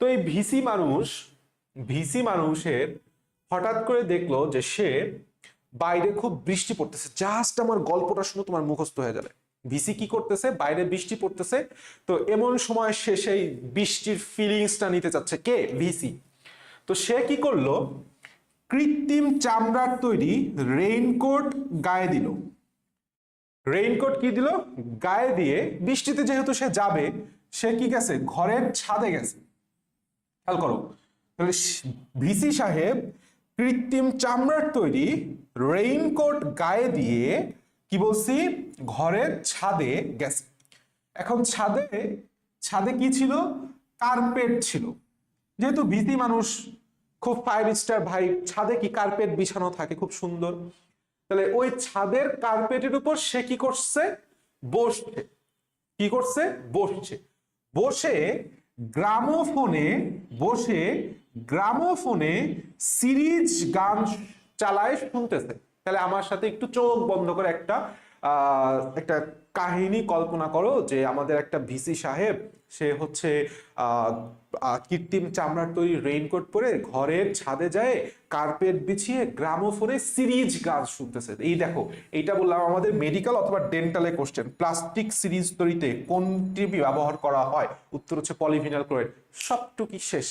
তো এই ভিসি মানুষ, ভিসি মানুষের হঠাৎ করে দেখল যে সে বাইরে খুব বৃষ্টি পড়তেছে। জাস্ট আমার গল্পটা শুনে তোমার মুখস্থ হয়ে যাবে ভিসি কি করতেছে? বাইরে বৃষ্টি পড়তেছে। তো এমন সময় সে সেই বৃষ্টির ফিলিংসটা নিতে চাচ্ছে। কে? ভিসি। তো সে কি করল? কৃত্রিম চামড়ার তৈরি রেইনকোট গায়ে দিল। রেইনকোট কি দিল? গায়ে দিয়ে বৃষ্টিতে যেহেতু সে যাবে, সে কি গেছে? ঘরের ছাদে গেছে। খেয়াল করো। তাহলে ভিসি সাহেব কৃত্রিম চামড়ার তৈরি রেইনকোট গায়ে দিয়ে কি বলছি? ঘরের ছাদে গেছে। এখন ছাদে ছাদে কি ছিল? কার্পেট ছিল। যেহেতু ভিসি মানুষ, খুব ফাইভ স্টার ভাই, ছাদে কি কার্পেট বিছানো থাকে? খুব সুন্দর। তাহলে ওই ছাদের কার্পেটের উপর সে কি করছে? বসছে। কি করছে? বসছে। বসে গ্রামোফোনে বসে গ্রামোফোনে সিরিজ গান চালায় শুনতেছে। তাহলে আমার সাথে একটু চোখ বন্ধ করে একটা একটা কাহিনী কল্পনা করো যে আমাদের একটা ভিসি সাহেব, সে হচ্ছে কৃত্রিম চামড়ার তৈরি রেইনকোট পরে ঘরের ছাদে যায় কার্পেট বিছিয়ে গ্রামোফোনে সিরিজ গান শুনতেছে। এই দেখো, এইটা বললাম আমাদের মেডিকেল অথবা ডেন্টালে কোশ্চেন প্লাস্টিক সিরিজ তৈরিতে কোনটি ব্যবহার করা হয়? উত্তর হচ্ছে পলিভিনাল ক্লোরাইড সবটুকি শেষ।